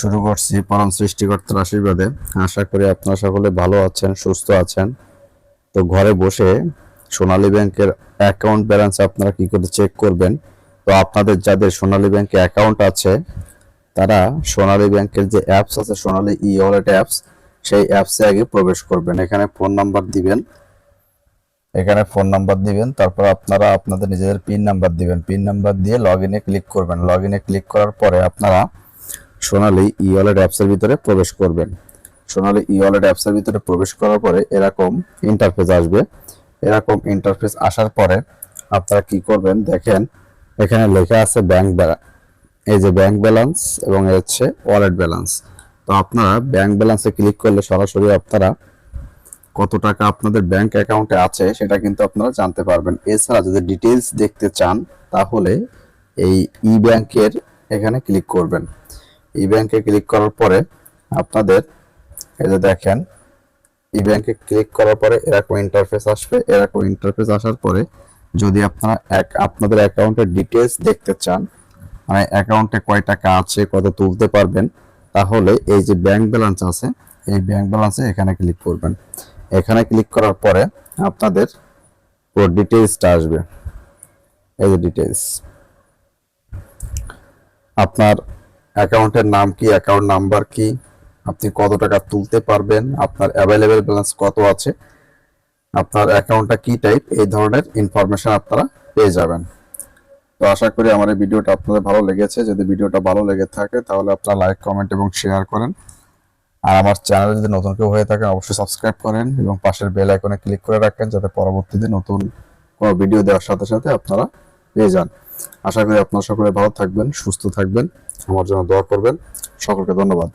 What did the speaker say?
শুরু করছি পরম সৃষ্টিকর্তার আশীর্বাদে। আশা করি আপনারা সকলে ভালো আছেন, সুস্থ আছেন। তো ঘরে বসে সোনালী ব্যাংকের অ্যাকাউন্ট ব্যালেন্স আপনারা কি করে চেক করবেন? তো আপনাদের যাদের সোনালী ব্যাংকে অ্যাকাউন্ট আছে, তারা সোনালী ব্যাংকের যে অ্যাপস আছে, সোনালী ই ওয়ালেট অ্যাপস সেই অ্যাপসে আগে প্রবেশ করবেন। এখানে ফোন নাম্বার দিবেন। এখানে ফোন নাম্বার দিবেন। তারপর আপনারা আপনাদের নিজেদের পিন নাম্বার দিবেন। পিন নাম্বার দিয়ে লগ ইনে ক্লিক করবেন। লগ ইনে ক্লিক করার পরে আপনারা সোনালী ই ওয়ালেট অ্যাপসের ভিতরে প্রবেশ করবেন। সোনালি ই ওয়ালেট অ্যাপসের ভিতরে প্রবেশ করার পরে এরকম ইন্টারফেস আসবে। এরকম ইন্টারফেস আসার পরে আপনারা কি করবেন, দেখেন এখানে লেখা আছে ব্যাংক এই যে ব্যাংক ব্যালেন্স এবং হচ্ছে ওয়ালেট ব্যালেন্স তো আপনারা ব্যাংক ব্যালেন্সে ক্লিক করলে সরাসরি আপনারা কত টাকা আপনাদের ব্যাংক অ্যাকাউন্টে আছে সেটা কিন্তু আপনারা জানতে পারবেন। এছাড়া যদি ডিটেলস দেখতে চান, তাহলে এই ই ব্যাংকের এখানে ক্লিক করবেন। ই ব্যাংকে ক্লিক করার পরে আপনাদের এই যে দেখেন ই ব্যাংকে ক্লিক করার পরে এরকম ইন্টারফেস আসবে। এরকম ইন্টারফেস আসার পরে যদি আপনারা এক, আপনাদের অ্যাকাউন্টের ডিটেলস দেখতে চান মানে অ্যাকাউন্টে কয় টাকা আছে, কত তুলতে পারবেন, তাহলে এই যে ব্যাংক ব্যালেন্স আছে, এই ব্যাংক ব্যালেন্সে এখানে ক্লিক করবেন। এখানে ক্লিক করার পরে আপনাদের পুরো ডিটেলসটা আসবে। এই যে ডিটেলস আপনার অ্যাকাউন্টের নাম কি, অ্যাকাউন্ট নাম্বার কি, আপনি কত টাকা তুলতে পারবেন, আপনার অ্যাভেলেবেল ব্যালেন্স কত আছে, আপনার অ্যাকাউন্টটা কি টাইপ এই ধরনের ইনফরমেশন আপনারা পেয়ে যাবেন। তো আশা করি আমার এই ভিডিওটা আপনাদের ভালো লেগেছে। যদি ভিডিওটা ভালো লেগে থাকে, তাহলে আপনারা লাইক কমেন্ট এবং শেয়ার করেন। আর আমার চ্যানেল যদি নতুন কেউ হয়ে থাকে, অবশ্যই সাবস্ক্রাইব করেন এবং পাশের বেল আইকনে ক্লিক করে রাখেন, যাতে পরবর্তীতে নতুন কোনো ভিডিও দেওয়ার সাথে সাথে আপনারা পেয়ে যান। আশা করি আপনারা সকলে ভালো থাকবেন, সুস্থ থাকবেন। আমার জন্য দোয়া করবেন। সকলকে ধন্যবাদ।